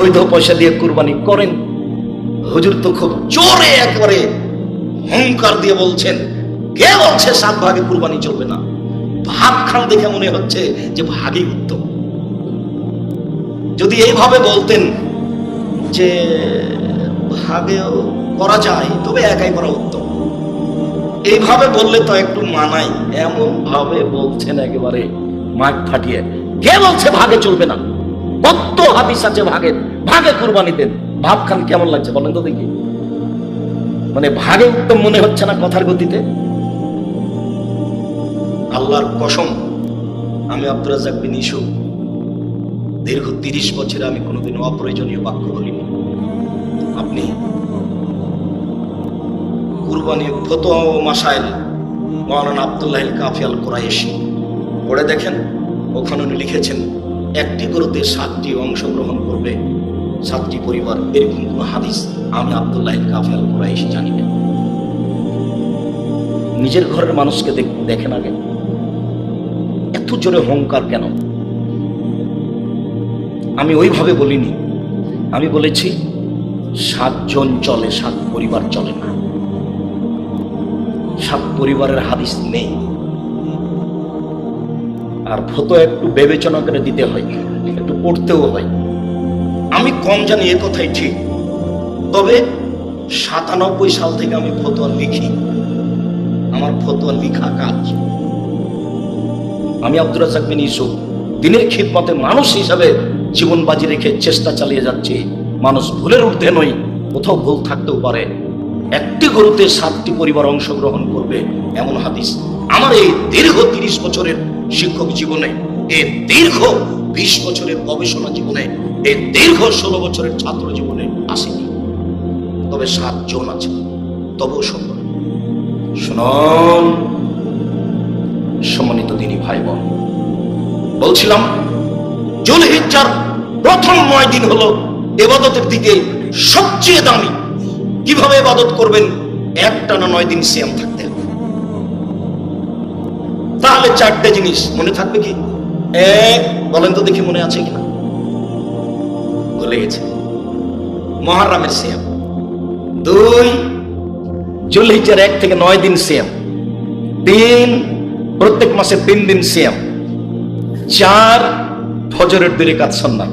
বৈধ পয়সা দিয়ে কুরবানি করেন। হুজুর তো খুব জোরে একবারে হুঙ্কার দিয়ে বলছেন, কে বলছে সাত ভাগে কুরবানি চলবে না? ভাগ খান দেখে মনে হচ্ছে যে ভাগই উত্তম। যদি এইভাবে বলতেন যে ভাগেও করা যায়, তবে একাই করা উত্তম। এইভাবে বললে তো একটু মানাই এমন ভাবে বলছেন একেবারে মাঠ ফাটিয়ে। কে বলছে ভাগে চলবে না? কত হাদিস আছে ভাগে ভাগে কুরবানি দেন। ভাব খান কেমন লাগছে বলেন তো দেখি। মানে ভাগে উত্তম মনে হচ্ছে না কথার গতিতে? আল্লাহর কসম, আমি আব্দুল রাজাক বিন ইসু। দীর্ঘ তিরিশ বছরে আমি কোনোদিন অপ্রয়োজনীয় বাক্য বলিনি। আপনি কুরবানি ফতোয়া ও মাসাইল মৌলানা আবদুল্লাহ কাফিয়াল কোরাইশি পড়ে দেখেন, ওখানে উনি লিখেছেন একটি গরুতে সাতটি অংশগ্রহণ করবে। সাতটি পরিবার, এরকম কোন হাদিস আমি আবদুল্লাহ কাফিয়াল কোরাইশি জানি না। নিজের ঘরের মানুষকে দেখ- দেখেন আগে এত জোরে হংকার কেন? আমি ওইভাবে বলিনি। আমি বলেছি, সাতজন চলে, সাত পরিবার চলে না। সাত পরিবারের হাদিস নেই। আর ফটো একটু বিবেচনা করে দিতে হয়, একটু পড়তেও হয়। আমি কম জানি এ কথাই ঠিক, তবে সাতানব্বই সাল থেকে আমি ফতোয়া লিখি। আমার ফতোয়া লিখা কাজ। আমি আব্দুল রাজাক বিন ইউসুফ, দিনের খিদমতে মানুষ হিসাবে জীবন বাজি রেখে চেষ্টা চালিয়ে যাচ্ছি। মানুষ ভুলের ঊর্ধ্বে নই, কোথাও ভুল থাকতেও পারে। একটি গরুতে সাতটি পরিবার অংশগ্রহণ করবে, এমন হাদিস। আমার এই দীর্ঘ তিরিশ বছরের শিক্ষক জীবনে, এই দীর্ঘ বিশ বছরের গবেষণা জীবনে, এই দীর্ঘ ষোলো বছরের ছাত্র জীবনে আসেনি। তবে সাতজন আছে, তবুও সম্ভব শুনুন, সম্মানিত দিনী ভাই বোন বলছিলাম, জুলহিজ্জার প্রথম নয় দিন হলো এবাদতের দিকে সবচেয়ে দামি কীভাবে এবাদত করবেন? একটা না নয় দিন সিয়াম থাকতে হবে। তাহলে চারটে জিনিস মনে থাকবে কি? এক বলেন তো দেখি মনে আছে কিনা ভুলে গেছে, মহারামের সিয়াম। দুই, জুলহিজ্জার এক থেকে নয় দিন সিয়াম। তিন, প্রত্যেক মাসে তিন দিন সিয়াম। চার, ফজরের দুই রেখাত সন্ন্যাস।